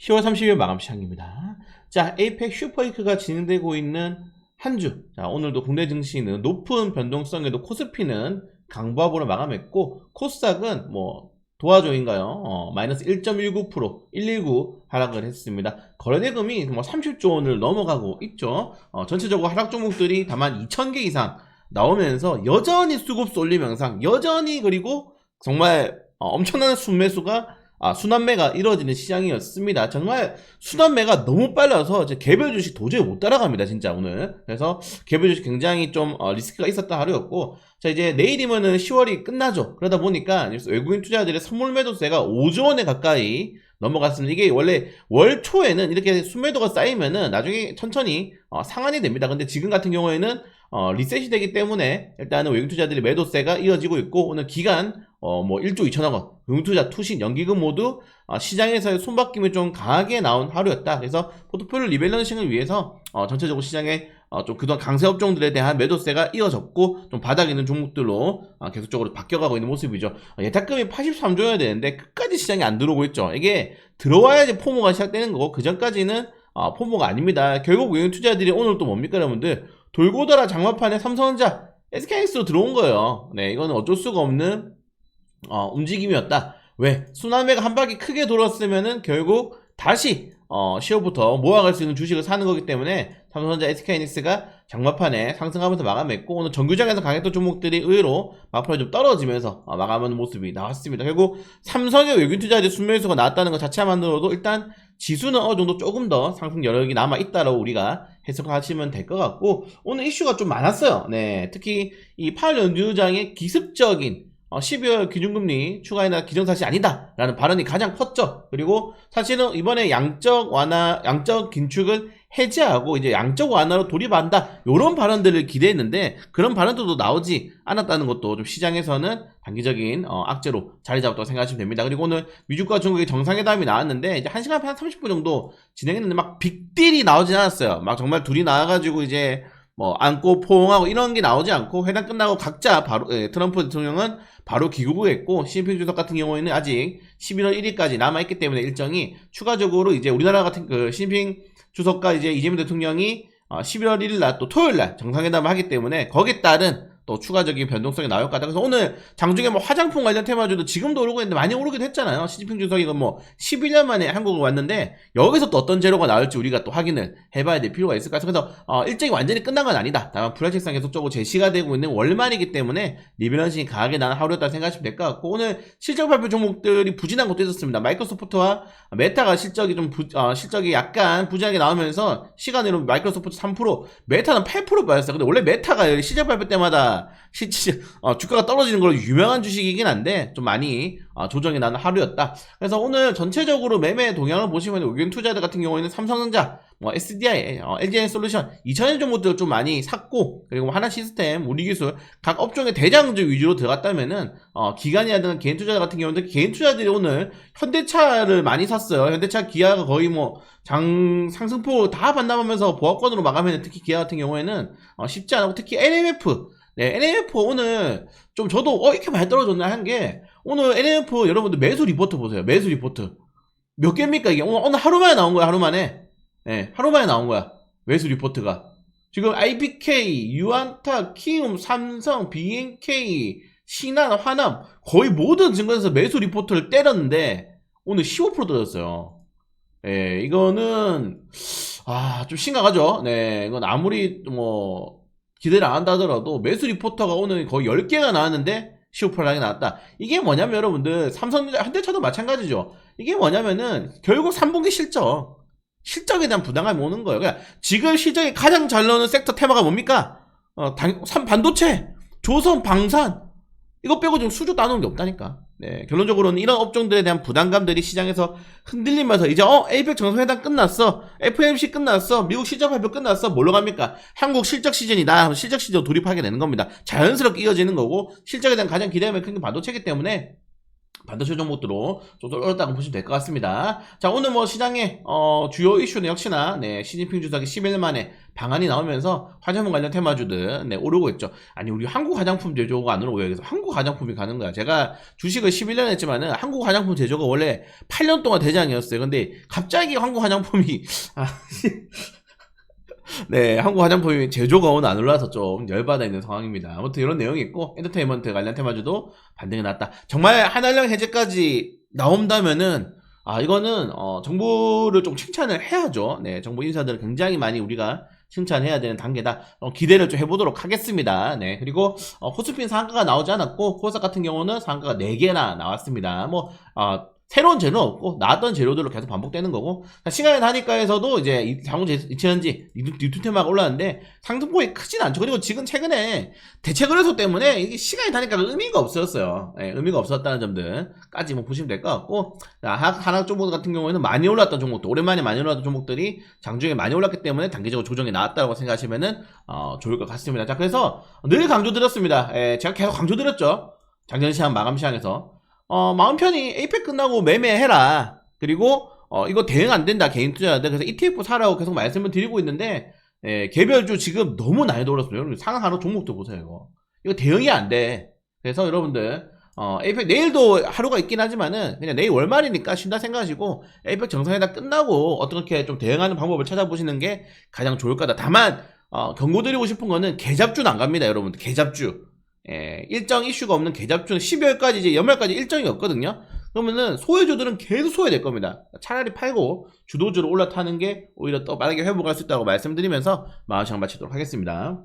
10월 30일 마감 시장입니다. 자, 에이펙 슈퍼이크가 진행되고 있는 한 주. 자, 오늘도 국내 증시는 높은 변동성에도 코스피는 강보합으로 마감했고, 코스닥은 뭐, 도화조인가요? 어, 마이너스 1.19%, 119 하락을 했습니다. 거래대금이 뭐 30조 원을 넘어가고 있죠. 어, 전체적으로 하락 종목들이 다만 2,000개 이상 나오면서 여전히 수급 쏠림 영상, 여전히 그리고 정말 어, 엄청난 순매수가 아, 순환매가 이루어지는 시장이었습니다. 정말 순환매가 너무 빨라서 이제 개별 주식 도저히 못 따라갑니다, 진짜 오늘. 그래서 개별 주식 굉장히 좀 어, 리스크가 있었던 하루였고, 자 이제 내일이면은 10월이 끝나죠. 그러다 보니까 외국인 투자자들의 선물 매도세가 5조 원에 가까이 넘어갔습니다. 이게 원래 월 초에는 이렇게 순매도가 쌓이면은 나중에 천천히 어, 상한이 됩니다. 근데 지금 같은 경우에는 어, 리셋이 되기 때문에 일단은 외국인 투자들의 매도세가 이어지고 있고 오늘 기간 어, 뭐 1조 2천억 원, 외국투자, 투신, 연기금 모두 어, 시장에서의 손바뀜이 좀 강하게 나온 하루였다. 그래서 포트폴리오 리밸런싱을 위해서 어, 전체적으로 시장에 어, 좀 그동안 강세 업종들에 대한 매도세가 이어졌고 좀 바닥에 있는 종목들로 어, 계속적으로 바뀌어가고 있는 모습이죠. 어, 예탁금이 83조여야 되는데 끝까지 시장에 안 들어오고 있죠. 이게 들어와야지 포모가 시작되는 거고 그 전까지는 어, 포모가 아닙니다. 결국 외국인 투자들이 오늘 또 뭡니까 여러분들 돌고 돌아 장마판에 삼성전자 SKX로 들어온 거예요. 네, 이거는 어쩔 수가 없는 어, 움직임이었다. 왜? 순환매가 한 바퀴 크게 돌았으면은 결국 다시 어, 10월부터 모아갈 수 있는 주식을 사는 거기 때문에 삼성전자 SK이닉스가 장마판에 상승하면서 마감했고 오늘 정규장에서 강했던 종목들이 의외로 막판에 좀 떨어지면서 어, 마감하는 모습이 나왔습니다. 결국 삼성의 외국인 투자자들 순매수가 나왔다는 것 자체만으로도 일단 지수는 어느 정도 조금 더 상승 여력이 남아 있다라고 우리가 해석하시면 될 것 같고 오늘 이슈가 좀 많았어요. 네, 특히 이 파월 연주장의 기습적인 어, 12월 기준금리 추가이나 기정사실이 아니다라는 발언이 가장 컸죠. 그리고 사실은 이번에 양적 완화, 양적 긴축을 해제하고 이제 양적 완화로 돌입한다. 이런 발언들을 기대했는데 그런 발언들도 나오지 않았다는 것도 좀 시장에서는 단기적인 어, 악재로 자리 잡았다고 생각하시면 됩니다. 그리고 오늘 미국과 중국의 정상회담이 나왔는데 이제 1시간 한 30분 정도 진행했는데 막 빅딜이 나오진 않았어요. 막 정말 둘이 나와가지고 이제 뭐 안고 포옹하고 이런 게 나오지 않고 회담 끝나고 각자 바로 예, 트럼프 대통령은 바로 귀국했고 시진핑 주석 같은 경우에는 아직 11월 1일까지 남아 있기 때문에 일정이 추가적으로 이제 우리나라 같은 그 시진핑 주석과 이제 이재명 대통령이 어, 11월 1일 날 또 토요일 날 정상회담을 하기 때문에 거기에 따른 또 추가적인 변동성이 나올 것 같다. 그래서 오늘 장중에 뭐 화장품 관련 테마주도 지금도 오르고 있는데 많이 오르기도 했잖아요. 시진핑 주석이 뭐 11년 만에 한국을 왔는데 여기서 또 어떤 재료가 나올지 우리가 또 확인을 해봐야 될 필요가 있을 것 같아요. 그래서 어, 일정이 완전히 끝난 건 아니다. 다만 불안책상 계속적으로 제시가 되고 있는 월말이기 때문에 리밸런싱이 강하게 나는 하루였다 생각하시면 될 것 같고 오늘 실적 발표 종목들이 부진한 것도 있었습니다. 마이크로소프트와 메타가 실적이 좀 부, 어, 실적이 약간 부진하게 나오면서 시간으로 마이크로소프트 3% 메타는 8% 빠졌어요. 근데 원래 메타가 실적 발표 때마다 시, 시, 어, 주가가 떨어지는 걸로 유명한 주식이긴 한데 좀 많이 어, 조정이 나는 하루였다. 그래서 오늘 전체적으로 매매 동향을 보시면 의견 투자들 같은 경우에는 삼성전자, 뭐 SDI, 어, LGN 솔루션 2천円종목들 좀 많이 샀고 그리고 하나 시스템, 우리기술 각 업종의 대장주 위주로 들어갔다면은 어, 기관이라든 개인 투자자 같은 경우는 개인 투자들이 오늘 현대차를 많이 샀어요. 현대차 기아가 거의 뭐 장 상승폭 다 반납하면서 보합권으로 마감했는 특히 기아 같은 경우에는 어, 쉽지 않고 특히 LMF 네, NMF 오늘 좀 저도 어 이렇게 많이 떨어졌나 한 게 오늘 NMF 여러분들 매수 리포트 보세요. 매수 리포트 몇 개입니까 이게 오늘 오늘 하루 만에 나온 거야 하루 만에. 네, 하루 만에 나온 거야 매수 리포트가. 지금 IBK, 유안타, 키움, 삼성, BNK, 신한, 화남 거의 모든 증권에서 매수 리포트를 때렸는데 오늘 15% 떨어졌어요. 예, 이거는 아, 좀 심각하죠. 네, 이건 아무리 뭐 기대를 안 한다 하더라도 매수 리포터가 오늘 거의 10개가 나왔는데 15%가 나왔다. 이게 뭐냐면 여러분들 삼성전자 현대차도 마찬가지죠. 이게 뭐냐면은 결국 3분기 실적 실적에 대한 부담감이 오는 거예요. 그러니까 지금 실적이 가장 잘 나오는 섹터 테마가 뭡니까? 어, 당, 삼, 반도체, 조선, 방산 이거 빼고 좀 수주 따놓은 게 없다니까. 네, 결론적으로는 이런 업종들에 대한 부담감들이 시장에서 흔들리면서 이제 어 에이펙 정상회담 끝났어, FMC 끝났어, 미국 실적 발표 끝났어, 뭘로 갑니까? 한국 실적 시즌이다. 실적 시즌 돌입하게 되는 겁니다. 자연스럽게 이어지는 거고 실적에 대한 가장 기대감이 큰 게 반도체이기 때문에 반도체 종목들로 좀 올랐다고 보시면 될 것 같습니다. 자, 오늘 뭐 시장의 어, 주요 이슈는 역시나 네, 시진핑 주석이 10일 만에 방안이 나오면서 화장품 관련 테마주들 네, 오르고 있죠. 아니 우리 한국 화장품 제조가 안 오르고 여기서 한국 화장품이 가는 거야. 제가 주식을 11년 했지만은 한국 화장품 제조가 원래 8년 동안 대장이었어요. 근데 갑자기 한국 화장품이 아, 네, 한국 화장품이 제조가 오늘 안 올라서 좀 열받아 있는 상황입니다. 아무튼 이런 내용이 있고 엔터테인먼트 관련 테마주도 반등이 났다. 정말 한알령 해제까지 나온다면은 아 이거는 어, 정부를 좀 칭찬을 해야죠. 네, 정부 인사들은 굉장히 많이 우리가 칭찬해야 되는 단계다. 어, 기대를 좀 해보도록 하겠습니다. 네, 그리고 어, 코스핀 상가가 나오지 않았고 코스닥 같은 경우는 상가가 4개나 나왔습니다. 뭐 어, 새로운 재료는 없고 나왔던 재료들로 계속 반복되는 거고 자, 시간이 다니까에서도 이제 이 장우 이천지 유튜 테마가 올라왔는데 상승폭이 크진 않죠. 그리고 지금 최근에 대체 거래소 때문에 이게 시간이 다니까 의미가 없었어요. 예, 의미가 없었다는 점들까지 뭐 보시면 될 것 같고 자, 하- 하나 종목 같은 경우에는 많이 올랐던 종목들 오랜만에 많이 올랐던 종목들이 장중에 많이 올랐기 때문에 단기적으로 조정이 나왔다고 생각하시면은 어, 좋을 것 같습니다. 자 그래서 늘 강조드렸습니다. 예, 제가 계속 강조드렸죠. 작년 시장 마감 시장에서 어, 마음 편히 에이펙 끝나고 매매해라. 그리고 어, 이거 대응 안 된다. 개인 투자자들. 그래서 ETF 사라고 계속 말씀을 드리고 있는데 예, 개별주 지금 너무 난이도 올랐어요. 여러분 상하로 종목도 보세요. 이거. 이거 대응이 안 돼. 그래서 여러분들 어, 에이펙 내일도 하루가 있긴 하지만은 그냥 내일 월말이니까 쉰다 생각하시고 에이펙 정상회담 끝나고 어떻게 좀 대응하는 방법을 찾아보시는 게 가장 좋을 거다. 다만 어, 경고드리고 싶은 거는 개잡주는 안 갑니다, 여러분들. 개잡주. 예, 일정 이슈가 없는 개잡주는 12월까지 이제 연말까지 일정이 없거든요. 그러면은 소외주들은 계속 소외될 겁니다. 차라리 팔고 주도주로 올라타는 게 오히려 더 빠르게 회복할 수 있다고 말씀드리면서 마음시장 마치도록 하겠습니다.